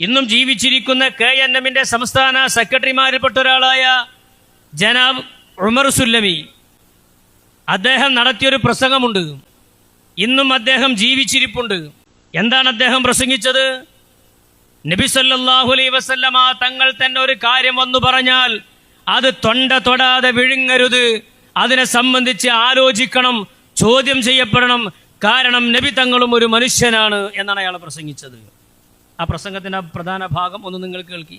ഇന്നും ജീവിച്ചിരിക്കുന്ന K N എമ്മിന്റെ സംസ്ഥാന സെക്രട്ടറിമാരിൽപ്പെട്ട ഒരാളായ ജനാബ് ഉമർ സുല്ലമി. അദ്ദേഹം നടത്തിയൊരു പ്രസംഗമുണ്ട്. ഇന്നും അദ്ദേഹം ജീവിച്ചിരിപ്പുണ്ട്. എന്താണ് അദ്ദേഹം പ്രസംഗിച്ചത്? നബി സല്ലല്ലാഹു അലൈഹി വസല്ലമ തങ്ങൾ തന്നെ ഒരു കാര്യം വന്നു പറഞ്ഞാൽ അത് തൊണ്ട തൊടാതെ വിഴുങ്ങരുത്. അതിനെ സംബന്ധിച്ച് ആലോചിക്കണം ചോദ്യം ചെയ്യപ്പെടണം. കാരണം നബി തങ്ങളും ഒരു മനുഷ്യനാണ് എന്നാണ് അയാൾ പ്രസംഗിച്ചത്. ആ പ്രസംഗത്തിന്റെ പ്രധാന ഭാഗം ഒന്ന് നിങ്ങൾ കേൾക്കി.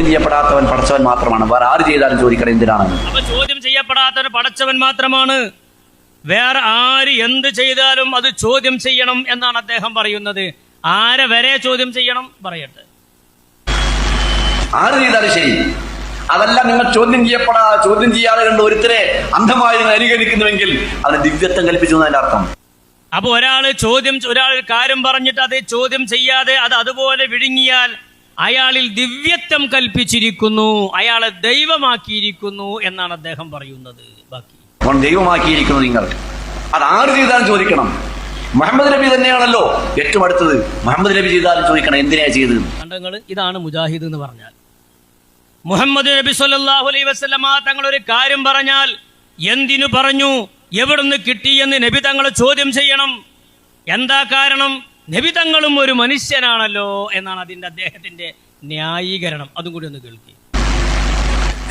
ചെയ്യപ്പെടാത്തവൻ പഠിച്ചവൻ മാത്രമാണ്. വേറെ ആര് ചെയ്താലും ചോദിക്കണം എന്തിനാണ്? അപ്പൊ ചോദ്യം ചെയ്യപ്പെടാത്തവൻ പഠിച്ചവൻ മാത്രമാണ്. വേറെ ആര് എന്ത് ചെയ്താലും അത് ചോദ്യം ചെയ്യണം എന്നാണ് അദ്ദേഹം പറയുന്നത്. ആരെ വരെ ചോദ്യം ചെയ്യണം? പറയട്ടെ. ആര് ചെയ്താലും ശരി. അതല്ല നിങ്ങൾ ചോദ്യം ചെയ്യപ്പെടാ ചോദ്യം ചെയ്യാതെ കണ്ട് ഒരുത്തരെ അന്ധമായി അനുകരിക്കുന്നുവെങ്കിൽ അതിന് ദിവ്യത്വം കൽപ്പിച്ചു എന്നതിന്റെ അർത്ഥം. അപ്പൊ ഒരാൾ ചോദ്യം ഒരാൾ കാര്യം പറഞ്ഞിട്ട് അത് ചോദ്യം ചെയ്യാതെ അത് അതുപോലെ വിഴുങ്ങിയാൽ അയാളിൽ ദിവ്യത്വം കൽപ്പിച്ചിരിക്കുന്നു അയാളെ ദൈവമാക്കിയിരിക്കുന്നു എന്നാണ് അദ്ദേഹം പറയുന്നത്. ബാക്കി. ദൈവമാക്കിയിരിക്കുന്നു നിങ്ങൾ അത് ആര് ചെയ്താലും ചോദിക്കണം. മുഹമ്മദ് നബി തന്നെയാണല്ലോ ഏറ്റവും അടുത്തത്. മുഹമ്മദ് നബി ചെയ്താലും ചോദിക്കണം എന്തിനാ ചെയ്തത്? കണ്ടങ്ങൾ ഇതാണ് മുജാഹിദ് എന്ന് പറഞ്ഞാൽ. മുഹമ്മദ് നബി സല്ലാഹു അലൈഹി വസല്ലമ തങ്ങൾ ഒരു കാര്യം പറഞ്ഞാൽ എന്തിനു പറഞ്ഞു? എവിടുന്ന് കിട്ടിയെന്ന് നബി തങ്ങൾ ചോദ്യം ചെയ്യണം. എന്താ കാരണം? നബി തങ്ങളും ഒരു മനുഷ്യനാണല്ലോ എന്നാണ് അതിന്റെ അദ്ദേഹത്തിന്റെ ന്യായീകരണം. അതും കൂടി ഒന്ന് കേൾക്കി.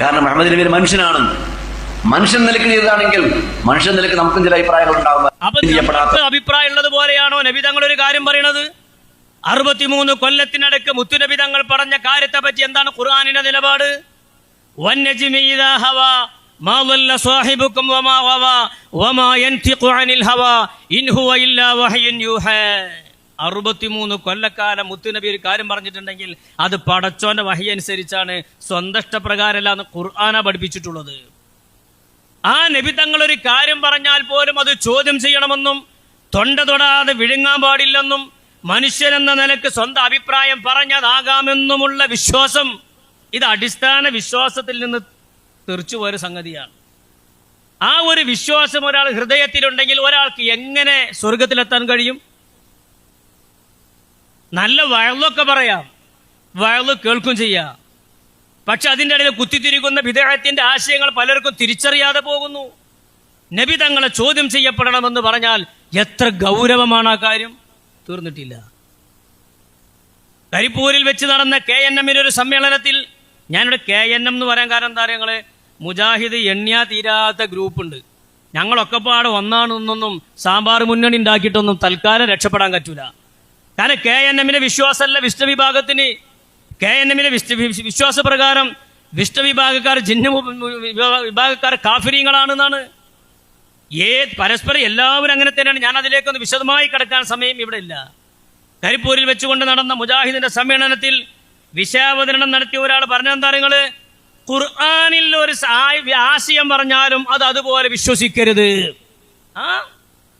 കാരണം അഹമ്മദ് നബി മനുഷ്യനാണ്. മനുഷ്യൻ നിലയ്ക്ക് ചെയ്തതാണെങ്കിൽ മനുഷ്യൻ നിലയ്ക്ക് നമുക്കും ചില അഭിപ്രായങ്ങൾ നമുക്ക് അഭിപ്രായം ഉള്ളത് പോലെയാണോ നബി തങ്ങൾ ഒരു കാര്യം പറയണത്? അറുപത്തിമൂന്ന് കൊല്ലത്തിനടക്ക് മുത്തുനബി തങ്ങൾ പറഞ്ഞ കാര്യത്തെ പറ്റി എന്താണ് ഖുർആാനിന്റെ നിലപാട്? വന്യജിമീദ ഹവാ. മാ ضل صاحبكم وما غوى وما ينطق عن الهوى إن هو إلا وحي يوحى അറുപത്തിമൂന്ന് കൊല്ലക്കാലം മുത്തുനബി ഒരു കാര്യം പറഞ്ഞിട്ടുണ്ടെങ്കിൽ അത് പടച്ചോന്റെ വഹി അനുസരിച്ചാണ് സ്വന്തം ഇഷ്ടപ്രകാരമല്ല എന്ന് ഖുർആാന പഠിപ്പിച്ചിട്ടുള്ളത് ആ നബി തങ്ങൾ ഒരു കാര്യം പറഞ്ഞാൽ പോലും അത് ചോദ്യം ചെയ്യണമെന്നും തൊണ്ട തൊടാതെ വിഴുങ്ങാൻ പാടില്ലെന്നും മനുഷ്യനെന്ന നിലക്ക് സ്വന്തം അഭിപ്രായം പറഞ്ഞതാകാമെന്നുമുള്ള വിശ്വാസം ഇത് അടിസ്ഥാന വിശ്വാസത്തിൽ നിന്ന് തെറിച്ചു പോയൊരു സംഗതിയാണ്. ആ ഒരു വിശ്വാസം ഒരാൾ ഹൃദയത്തിലുണ്ടെങ്കിൽ ഒരാൾക്ക് എങ്ങനെ സ്വർഗത്തിലെത്താൻ കഴിയും? നല്ല വയലൊക്കെ പറയാം. വയൽ കേൾക്കും ചെയ്യാം. പക്ഷെ അതിന്റെ ഇടയിൽ കുത്തിത്തിരിക്കുന്ന വിദേഹത്തിന്റെ ആശയങ്ങൾ പലർക്കും തിരിച്ചറിയാതെ പോകുന്നു. നബി തങ്ങളെ ചോദ്യം ചെയ്യപ്പെടണമെന്ന് പറഞ്ഞാൽ എത്ര ഗൗരവമാണ് ആ കാര്യം? തീർന്നിട്ടില്ല. കരിപ്പൂരിൽ വെച്ച് നടന്ന കെ എൻ എമ്മിനൊരു സമ്മേളനത്തിൽ ഞാനിവിടെ കെ എൻ എം എന്ന് പറയാൻ കാരണം എന്താ പറയുക മുജാഹിദ് എണ്ണിയാ തീരാത്ത ഗ്രൂപ്പ് ഉണ്ട്. ഞങ്ങളൊക്കെ പാടെ ഒന്നാണെന്നൊന്നും സാമ്പാർ മുന്നണി ഉണ്ടാക്കിയിട്ടൊന്നും തൽക്കാലം രക്ഷപ്പെടാൻ പറ്റൂല. കാരണം കെ എൻ എമ്മിന്റെ വിശ്വാസമല്ല വിഷ്ണു വിഭാഗത്തിന്. കെ എൻ എമ്മിന്റെ വിശ്വാസപ്രകാരം വിഷ്ണു വിഭാഗക്കാർ ജിന്ന വിഭാഗക്കാർ കാഫിരിയങ്ങളാണെന്നാണ് ഏ പരസ്പരം എല്ലാവരും അങ്ങനെ തന്നെയാണ്. ഞാൻ അതിലേക്കൊന്ന് വിശദമായി കിടക്കാൻ സമയം ഇവിടെ ഇല്ല. കരിപ്പൂരിൽ വെച്ചുകൊണ്ട് നടന്ന മുജാഹിദിന്റെ സമ്മേളനത്തിൽ വിഷയാവതരണം നടത്തിയ ഒരാൾ പറഞ്ഞെന്താ നിങ്ങൾ ഖുർആാനിൽ ഒരു ആശയം പറഞ്ഞാലും അത് അതുപോലെ വിശ്വസിക്കരുത്. ആ?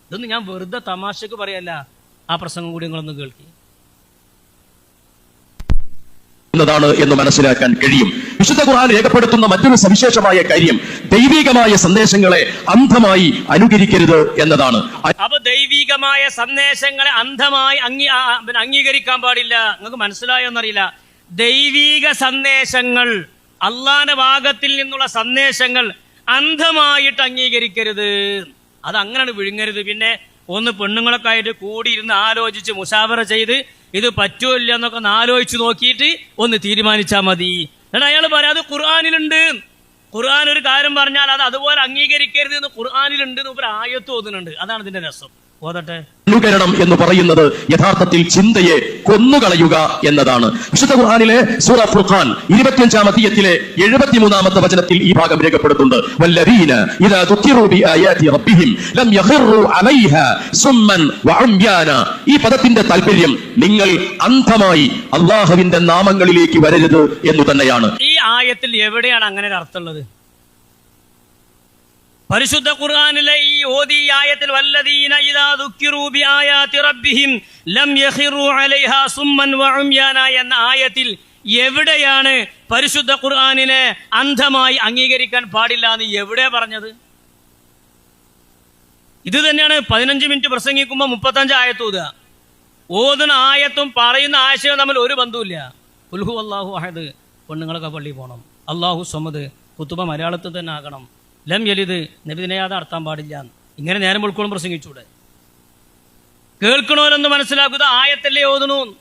ഇതൊന്നും ഞാൻ വെറുതെ തമാശക്ക് പറയല്ല. ആ പ്രസംഗം കൂടി നിങ്ങളൊന്ന് കേൾക്കി. എന്നതാണ് എന്ന് മനസ്സിലാക്കാൻ കഴിയും. വിശുദ്ധ ഖുർആൻ രേഖപ്പെടുത്തുന്ന മറ്റൊരു സവിശേഷമായ കാര്യം ദൈവികമായ സന്ദേശങ്ങളെ അന്ധമായി അനുകരിക്കരുത് എന്നതാണ്. അപ്പൊ ദൈവികമായ സന്ദേശങ്ങളെ അന്ധമായി അംഗീകരിക്കാൻ പാടില്ല. നിങ്ങൾക്ക് മനസ്സിലായോ എന്നറിയില്ല. ദൈവിക സന്ദേശങ്ങൾ അള്ളാന്റെ ഭാഗത്തിൽ നിന്നുള്ള സന്ദേശങ്ങൾ അന്ധമായിട്ട് അംഗീകരിക്കരുത്. അത് അങ്ങനെയാണ് വിഴുങ്ങരുത്. പിന്നെ ഒന്ന് പെണ്ണുങ്ങളൊക്കെ ആയിട്ട് കൂടിയിരുന്ന് ആലോചിച്ച് മുഷാവറ ചെയ്ത് ഇത് പറ്റുമോ ഇല്ല എന്നൊക്കെ ഒന്ന് ആലോചിച്ച് നോക്കിയിട്ട് ഒന്ന് തീരുമാനിച്ചാൽ മതി. എന്നിട്ട് അയാൾ പറയാം അത് ഖുർആാനിലുണ്ട്. ഖുർആൻ ഒരു കാര്യം പറഞ്ഞാൽ അത് അതുപോലെ അംഗീകരിക്കരുത് എന്ന് ഖുർആാനിലുണ്ട് എന്ന് ഒരു ആയത്ത് ഓതുന്നുണ്ട് അതാണ് ഇതിന്റെ രസം. ഓതട്ടെ. അനുകരണം എന്ന് പറയുന്നത് യഥാർത്ഥത്തിൽ ചിന്തയെ കൊന്നുകളയുക എന്നതാണ്. വിശുദ്ധ ഖുർആനിലെ സൂറ ഫുർഖാൻ ഇരുപത്തിയഞ്ചാം അധ്യയത്തിലെ എഴുപത്തിമൂന്നാമത്തെ വചനത്തിൽ ഈ ഭാഗം രേഖപ്പെടുത്തുന്നുണ്ട്. വല്ലദീന ഇദാ ബി റബ്ബിഹിം ലം യഖിറു അലൈഹ സുമ്മൻ വഉംയാന ഈ പദത്തിന്റെ താല്പര്യം നിങ്ങൾ അന്ധമായി അള്ളാഹുവിന്റെ നാമങ്ങളിലേക്ക് വരരുത് എന്ന് തന്നെയാണ്. ഈ ആയത്തിൽ എവിടെയാണ് അങ്ങനെ ഒരു അർത്ഥമുള്ളത്? പരിശുദ്ധ ഖുർആാനിലെ ഈ ഓതി ആയത്തിൽ വല്ലദീന ഇദാ ദുക്കിറു ബിആയാതി റബ്ബിഹിം ലം യഖിറു അലൈഹാ സുമ്മൻ വഉംയാന എന്ന ആയത്തിൽ എവിടെയാണ് പരിശുദ്ധ ഖുർആാനിനെ അന്ധമായി അംഗീകരിക്കാൻ പാടില്ല എന്ന് എവിടെ പറഞ്ഞത്? ഇത് തന്നെയാണ് പതിനഞ്ച് മിനിറ്റ് പ്രസംഗിക്കുമ്പോൾ മുപ്പത്തഞ്ച് ആയത്തൂതുക ഓതുന്ന ആയത്തും പറയുന്ന ആശയവും തമ്മിൽ ഒരു ബന്ധവുമില്ല. ഉൽഹു അള്ളാഹു അഹദ്. പെണ്ണുങ്ങളൊക്കെ പള്ളി പോകണം അള്ളാഹു സമദ്. കുത്തുബ മലയാളത്തിൽ തന്നെ ആകണം. ലം യലിത് നബിദിനയാതെ നടത്താൻ പാടില്ല ഇങ്ങനെ നേരം ഉൾക്കോളും പ്രസംഗിച്ചൂടെ. കേൾക്കണോലെന്ന് മനസ്സിലാക്കുക ആയത്തല്ലേ ഓതണു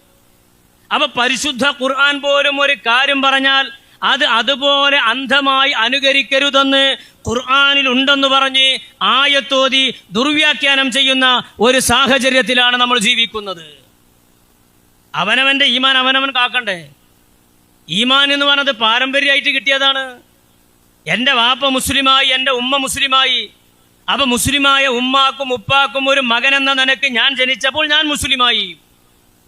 അപ്പൊ പരിശുദ്ധ ഖുർആൻ പോലും ഒരു കാര്യം പറഞ്ഞാൽ അത് അതുപോലെ അന്ധമായി അനുകരിക്കരുതെന്ന് ഖുർആാനിൽ ഉണ്ടെന്ന് പറഞ്ഞ് ആയത്തോതി ദുർവ്യാഖ്യാനം ചെയ്യുന്ന ഒരു സാഹചര്യത്തിലാണ് നമ്മൾ ജീവിക്കുന്നത്. അവനവന്റെ ഈമാൻ അവനവൻ കാക്കണ്ടേ? ഈമാൻ എന്ന് പറഞ്ഞത് പാരമ്പര്യമായിട്ട് കിട്ടിയതാണ്. എന്റെ വാപ്പ മുസ്ലിമായി എന്റെ ഉമ്മ മുസ്ലിമായി അപ്പൊ മുസ്ലിമായ ഉമ്മാക്കും ഉപ്പാക്കും ഒരു മകൻ എന്ന നിനക്ക് ഞാൻ ജനിച്ചപ്പോൾ ഞാൻ മുസ്ലിമായി.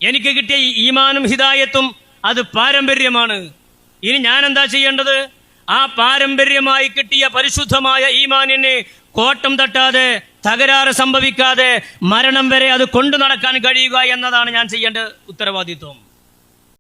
എനിക്ക് കിട്ടിയ ഈമാനും ഹിദായത്തും അത് പാരമ്പര്യമാണ്. ഇനി ഞാൻ എന്താ ചെയ്യേണ്ടത്? ആ പാരമ്പര്യമായി കിട്ടിയ പരിശുദ്ധമായ ഈമാനിനെ കോട്ടം തട്ടാതെ തകരാറ് സംഭവിക്കാതെ മരണം വരെ അത് കൊണ്ടു നടക്കാൻ കഴിയുക എന്നതാണ് ഞാൻ ചെയ്യേണ്ട ഉത്തരവാദിത്വം.